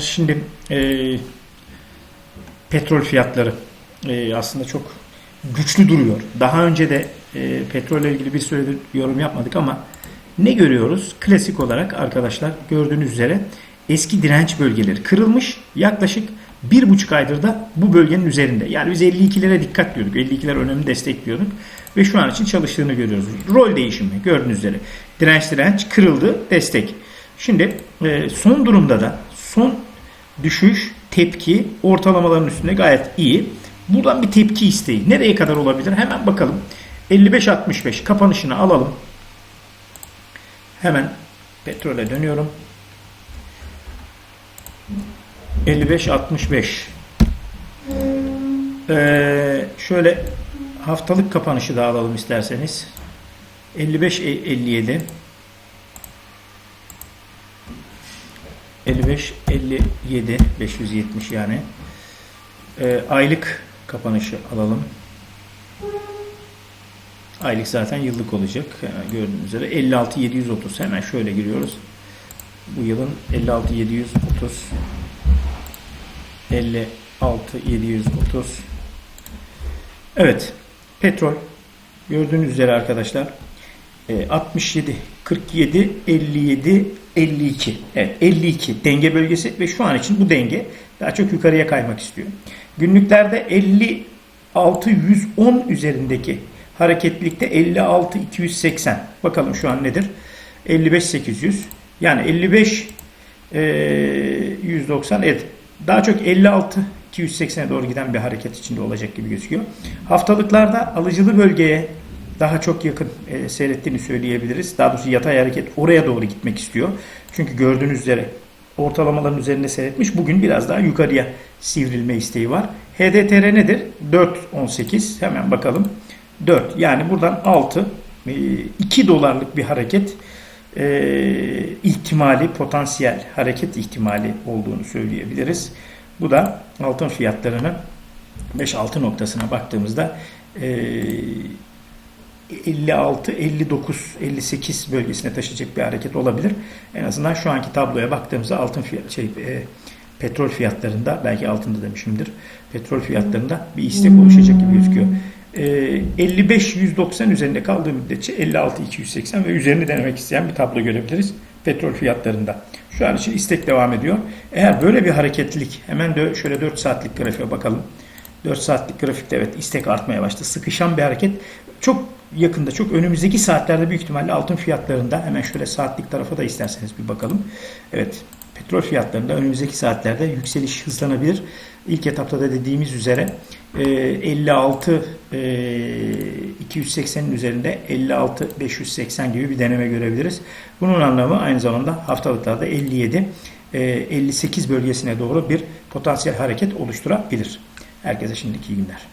Şimdi e, petrol fiyatları e, aslında çok güçlü duruyor. Daha önce de e, petrolle ilgili bir süredir yorum yapmadık ama ne görüyoruz? Klasik olarak arkadaşlar gördüğünüz üzere eski direnç bölgeleri kırılmış. Yaklaşık bir buçuk aydır da bu bölgenin üzerinde. Yani biz 52'lere dikkat diyorduk. 52'ler önemli destekliyorduk. Ve şu an için çalıştığını görüyoruz. Rol değişimi gördüğünüz üzere. Direnç direnç kırıldı destek. Şimdi e, son durumda da son düşüş tepki ortalamaların üstünde gayet iyi. Buradan bir tepki isteği. Nereye kadar olabilir? Hemen bakalım. 55-65 kapanışını alalım. Hemen petrole dönüyorum. 55-65 ee, şöyle haftalık kapanışı da alalım isterseniz. 55-57 55 57 570 yani. Ee, aylık kapanışı alalım. Aylık zaten yıllık olacak. Hemen gördüğünüz üzere 56 730 hemen şöyle giriyoruz. Bu yılın 56 730 56 730 Evet. Petrol gördüğünüz üzere arkadaşlar e, 67 47 57 52. Evet 52 denge bölgesi ve şu an için bu denge daha çok yukarıya kaymak istiyor. Günlüklerde 56 110 üzerindeki hareketlilikte 56 280. Bakalım şu an nedir? 55 800. Yani 55 e, 190 evet. Daha çok 56 280'e doğru giden bir hareket içinde olacak gibi gözüküyor. Haftalıklarda alıcılı bölgeye daha çok yakın e, seyrettiğini söyleyebiliriz. Daha doğrusu yatay hareket oraya doğru gitmek istiyor. Çünkü gördüğünüz üzere ortalamaların üzerinde seyretmiş. Bugün biraz daha yukarıya sivrilme isteği var. HDTR nedir? 4.18. Hemen bakalım. 4. Yani buradan 6. E, 2 dolarlık bir hareket e, ihtimali, potansiyel hareket ihtimali olduğunu söyleyebiliriz. Bu da altın fiyatlarının 5-6 noktasına baktığımızda e, 56, 59, 58 bölgesine taşıyacak bir hareket olabilir. En azından şu anki tabloya baktığımızda altın fiyat, şey, e, petrol fiyatlarında belki altında demişimdir. Petrol fiyatlarında bir istek oluşacak gibi gözüküyor. E, 55-190 üzerinde kaldığı müddetçe 56-280 ve üzerini denemek isteyen bir tablo görebiliriz petrol fiyatlarında. Şu an için istek devam ediyor. Eğer böyle bir hareketlilik hemen de şöyle 4 saatlik grafiğe bakalım. 4 saatlik grafikte evet istek artmaya başladı. Sıkışan bir hareket. Çok yakında, çok önümüzdeki saatlerde büyük ihtimalle altın fiyatlarında hemen şöyle saatlik tarafa da isterseniz bir bakalım. Evet, petrol fiyatlarında önümüzdeki saatlerde yükseliş hızlanabilir. İlk etapta da dediğimiz üzere 56 280'in üzerinde 56 580 gibi bir deneme görebiliriz. Bunun anlamı aynı zamanda haftalıklarda 57 58 bölgesine doğru bir potansiyel hareket oluşturabilir. Herkese şimdiki iyi günler.